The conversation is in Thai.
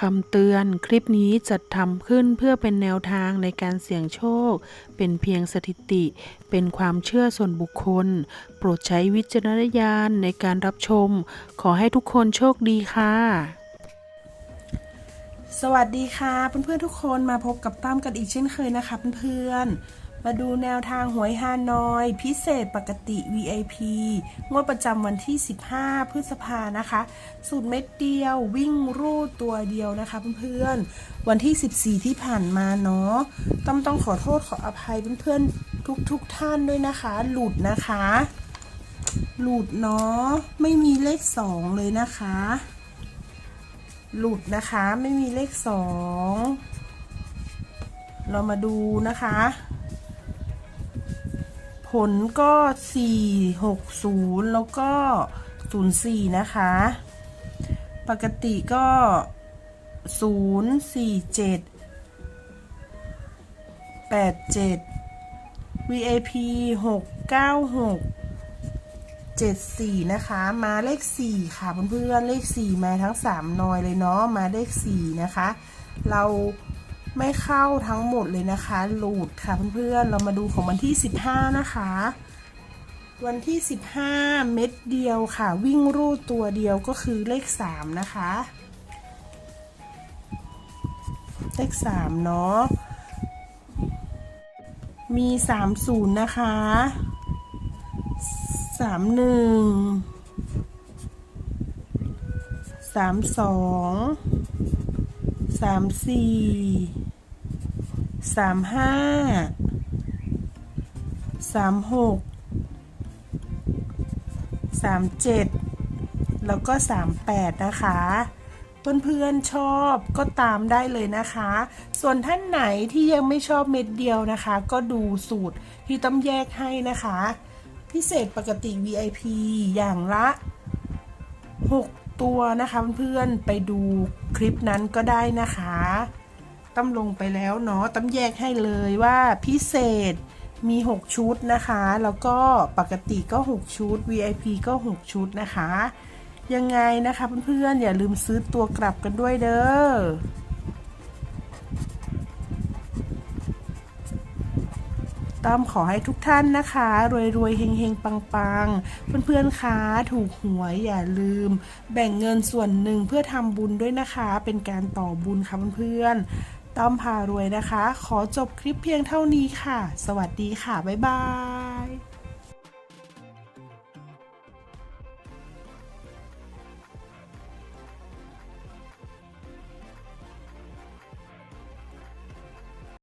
คำเตือนคลิปนี้จัดทำขึ้นเพื่อเป็นแนวทางในการเสี่ยงโชค เป็นเพียงสถิติ เป็นความเชื่อส่วนบุคคล โปรดใช้วิจารณญาณในการรับชม ขอให้ทุกคนโชคดีค่ะ สวัสดีค่ะเพื่อนๆทุกคนมาพบกับตั้มกันอีกเช่นเคยนะคะเพื่อนๆ มาดูแนวทางหวยฮานอย พิเศษปกติ VIP งวดประจำวันที่ 15 พฤษภานะคะ สูตรเม็ดเดียววิ่งรูดตัวเดียวนะคะเพื่อนๆ วันที่ 14 ที่ผ่านมาเนาะตั้มต้องขอโทษขออภัยเพื่อนๆ ทุกๆทท่านด้วยนะคะ หลุดนะคะ หลุดเนาะไม่มีเลข 2 เลยนะคะ หลุดนะคะไม่มีเลขสองเรามาดูนะคะ ผลก็สี่หกศูนย์แล้วก็ศูนย์สี่นะคะ ปกติก็ศูนย์สี่เจ็ดแปดเจ็ด VIP หกเก้าหกเจ็ดสี่นะคะ มาเลขสี่ค่ะเพื่อนๆเลขสี่มาทั้งสามนอยเลยเนาะมาเลขสี่นะคะ เรา ไม่เข้าทั้งหมดเลยนะคะ หลุดค่ะเพื่อนๆ เรามาดูของวันที่สิบห้านะคะ วันที่สิบห้าเม็ดเดียวค่ะ วิ่งรูดตัวเดียวก็คือเลขสามนะคะ เลขสามเนาะ มีสามศูนย์นะคะสามหนึ่ง สามสี่สามห้าสามหกสามเจ็ดแล้วก็สามแปดนะคะเพื่อนๆชอบก็ตามได้เลยนะคะ ส่วนท่านไหนที่ยังไม่ชอบเม็ดเดียวนะคะ ก็ดูสูตรที่ต้องแยกให้นะคะ พิเศษปกติ VIP อย่างละ 6 ตัวนะคะเพื่อนๆไปดู คลิปนั้นก็ได้นะคะตั้มลงไปแล้วเนาะตั้มแยกให้เลยว่าพิเศษมี 6 ชุดนะคะ แล้วก็ปกติก็ 6 ชุด VIP ก็ 6 ชุดนะคะ ยังไงนะคะเพื่อนๆอย่าลืมซื้อตัวกลับกันด้วยเด้อ ต้อมขอให้ทุกท่านนะคะ รวยรวยๆเฮงเฮงปังปังๆ เพื่อนๆคะถูกหวยอย่าลืม แบ่งเงินส่วนหนึ่งเพื่อทำบุญด้วยนะคะ เป็นการต่อบุญค่ะเพื่อนๆต้อมพารวยนะคะ ขอจบคลิปเพียงเท่านี้ค่ะ สวัสดีค่ะ บ๊ายบาย